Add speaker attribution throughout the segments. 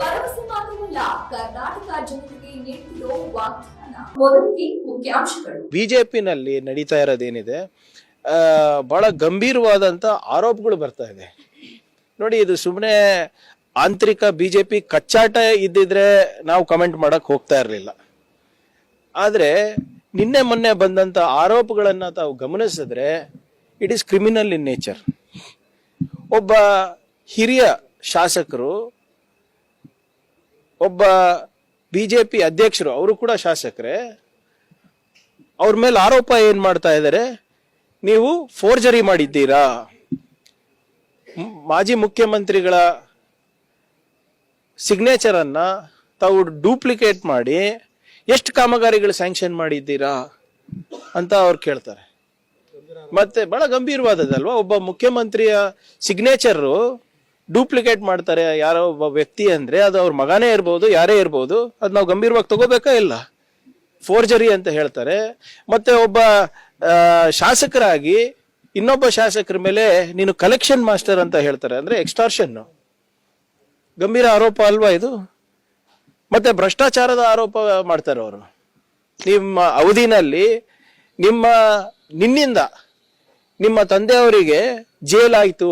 Speaker 1: ಭರವಸೆ ಮಾತ್ರವಲ್ಲ, ಕರ್ನಾಟಕ ಜನತೆಗೆ ಮುಖ್ಯಾಂಶಗಳು.
Speaker 2: ಬಿಜೆಪಿನಲ್ಲಿ ನಡೀತಾ ಇರೋದೇನಿದೆ ಬಹಳ ಗಂಭೀರವಾದಂತ ಆರೋಪಗಳು ಬರ್ತಾ ಇದೆ. ನೋಡಿ, ಇದು ಸುಮ್ಮನೆ ಆಂತರಿಕ ಬಿಜೆಪಿ ಕಚ್ಚಾಟ ಇದ್ದಿದ್ರೆ ನಾವು ಕಮೆಂಟ್ ಮಾಡಕ್ ಹೋಗ್ತಾ ಇರಲಿಲ್ಲ. ಆದರೆ, ನಿನ್ನೆ ಮೊನ್ನೆ ಬಂದಂಥ ಆರೋಪಗಳನ್ನು ತಾವು ಗಮನಿಸಿದ್ರೆ it is criminal in nature ಒಬ್ಬ ಹಿರಿಯ ಶಾಸಕರು ಒಬ್ಬ ಬಿಜೆಪಿ ಅಧ್ಯಕ್ಷರು, ಅವರು ಕೂಡ ಶಾಸಕರೇ. ಅವ್ರ ಮೇಲೆ ಆರೋಪ ಏನ್ ಮಾಡ್ತಾ ಇದ್ದಾರೆ? ನೀವು ಫೋರ್ಜರಿ ಮಾಡಿದ್ದೀರಾ? ಮಾಜಿ ಮುಖ್ಯಮಂತ್ರಿಗಳ ಸಿಗ್ನೇಚರ್ ಅನ್ನ ತಾವು ಡೂಪ್ಲಿಕೇಟ್ ಮಾಡಿ ಎಷ್ಟು ಕಾಮಗಾರಿಗಳು ಸ್ಯಾಂಕ್ಷನ್ ಮಾಡಿದ್ದೀರಾ ಅಂತ ಅವ್ರು ಕೇಳ್ತಾರೆ. ಮತ್ತೆ ಬಹಳ ಗಂಭೀರವಾದದಲ್ವಾ ಒಬ್ಬ ಮುಖ್ಯಮಂತ್ರಿಯ ಸಿಗ್ನೇಚರ್ ಡೂಪ್ಲಿಕೇಟ್ ಮಾಡ್ತಾರೆ ಯಾರೋ ಒಬ್ಬ ವ್ಯಕ್ತಿ ಅಂದ್ರೆ ಅದು ಅವ್ರ ಮಗನೇ ಇರ್ಬೋದು, ಯಾರೇ ಇರ್ಬೋದು, ಅದು ನಾವು ಗಂಭೀರವಾಗಿ ತಗೋಬೇಕಾ ಇಲ್ಲ? ಫೋರ್ಜರಿ ಅಂತ ಹೇಳ್ತಾರೆ. ಮತ್ತೆ ಒಬ್ಬ ಶಾಸಕರಾಗಿ ಇನ್ನೊಬ್ಬ ಶಾಸಕರ ಮೇಲೆ ನೀನು ಕಲೆಕ್ಷನ್ ಮಾಸ್ಟರ್ ಅಂತ ಹೇಳ್ತಾರೆ, ಅಂದ್ರೆ ಎಕ್ಸ್ಟಾರ್ಷನ್ ಗಂಭೀರ ಆರೋಪ ಅಲ್ವಾ ಇದು? ಮತ್ತೆ ಭ್ರಷ್ಟಾಚಾರದ ಆರೋಪ ಮಾಡ್ತಾರೆ ಅವರು. ನಿಮ್ಮ ಅವಧಿನಲ್ಲಿ ನಿಮ್ಮ ನಿನ್ನಿಂದ ನಿಮ್ಮ ತಂದೆಯವರಿಗೆ ಜೇಲ್ ಆಯ್ತು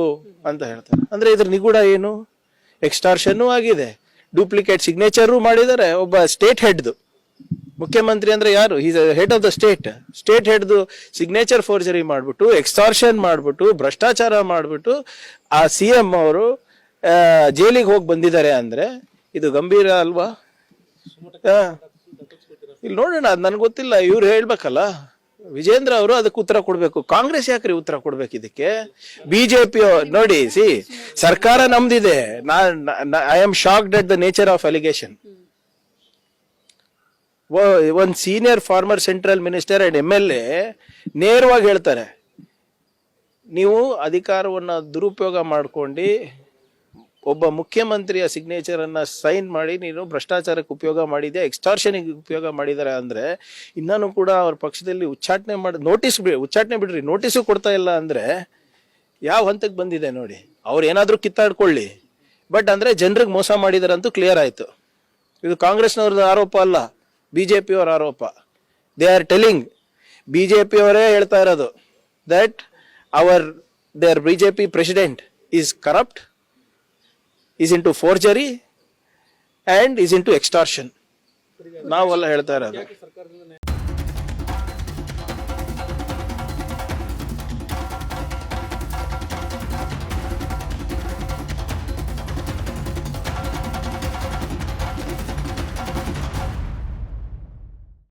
Speaker 2: ಅಂತ ಹೇಳ್ತಾರೆ. ಅಂದ್ರೆ ಇದ್ರ ನಿಗೂಢ ಏನು? ಎಕ್ಸ್ಟಾರ್ಷನ್ ಆಗಿದೆ. ಡೂಪ್ಲಿಕೇಟ್ ಸಿಗ್ನೇಚರು ಮಾಡಿದ್ದಾರೆ. ಒಬ್ಬ ಸ್ಟೇಟ್ ಹೆಡ್ದು ಮುಖ್ಯಮಂತ್ರಿ ಅಂದ್ರೆ ಯಾರು? Is head of the state state ಹೆಡ್ದು signature forgery ಮಾಡಿಬಿಟ್ಟು ಎಕ್ಸ್ಟಾರ್ಷನ್ ಮಾಡಿಬಿಟ್ಟು, ಭ್ರಷ್ಟಾಚಾರ ಮಾಡಿಬಿಟ್ಟು, ಆ ಸಿ ಎಂ ಅವರು ಜೈಲಿಗೆ ಹೋಗಿ ಬಂದಿದ್ದಾರೆ ಅಂದ್ರೆ ಇದು ಗಂಭೀರ ಅಲ್ವಾ? ಇಲ್ಲಿ ನೋಡೋಣ, ಅದು ನನ್ಗೆ ಗೊತ್ತಿಲ್ಲ. ಇವ್ರು ಹೇಳ್ಬೇಕಲ್ಲ. ವಿಜೇಂದ್ರ ಅವರು ಅದಕ್ಕೆ ಉತ್ತರ ಕೊಡಬೇಕು. ಕಾಂಗ್ರೆಸ್ ಯಾಕ್ರಿ ಉತ್ತರ ಕೊಡ್ಬೇಕು ಇದಕ್ಕೆ? ಬಿಜೆಪಿ ನೋಡಿ, ಸಿ, ಸರ್ಕಾರ ನಮ್ದಿದೆ. I am shocked at the nature of allegation ಒಂದು senior former central minister and M L A ನೇರವಾಗಿ ಹೇಳ್ತಾರೆ. ನೀವು ಅಧಿಕಾರವನ್ನ ದುರುಪಯೋಗ ಮಾಡ್ಕೊಂಡು ಒಬ್ಬ ಮುಖ್ಯಮಂತ್ರಿಯ ಸಿಗ್ನೇಚರ್ ಅನ್ನ ಸೈನ್ ಮಾಡಿ ನೀನು ಭ್ರಷ್ಟಾಚಾರಕ್ಕೆ ಉಪಯೋಗ ಮಾಡಿದೆ ಎಕ್ಸ್ಟಾರ್ಷನಿಗೆ ಉಪಯೋಗ ಮಾಡಿದ್ದಾರೆ ಅಂದ್ರೆ ಇನ್ನೂ ಕೂಡ ಅವ್ರ ಪಕ್ಷದಲ್ಲಿ ಉಚ್ಚಾಟನೆ ಮಾಡಿ ನೋಟಿಸ್ ಬಿ ಉಚ್ಚಾಟನೆ ಬಿಡ್ರಿ ನೋಟಿಸು ಕೊಡ್ತಾ ಇಲ್ಲ ಅಂದ್ರೆ ಯಾವ ಹಂತಕ್ಕೆ ಬಂದಿದೆ ನೋಡಿ. ಅವ್ರು ಏನಾದರೂ ಕಿತ್ತಾಡ್ಕೊಳ್ಳಿ. ಬಟ್ ಅಂದ್ರೆ ಜನರಿಗೆ ಮೋಸ ಮಾಡಿದಾರಂತೂ ಕ್ಲಿಯರ್ ಆಯ್ತು. ಇದು ಕಾಂಗ್ರೆಸ್ನವ್ರದ್ದು ಆರೋಪ ಅಲ್ಲ ಬಿಜೆಪಿ ಅವರ ಆರೋಪ. ದೇ ಆರ್ ಟೆಲಿಂಗ್ ಬಿಜೆಪಿ ಅವರೇ ಹೇಳ್ತಾ ಇರೋದು that our their BJP president is corrupt is into forgery and is into extortion ನಾವೆಲ್ಲ ಹೇಳ್ತಾ ಇರೋದು.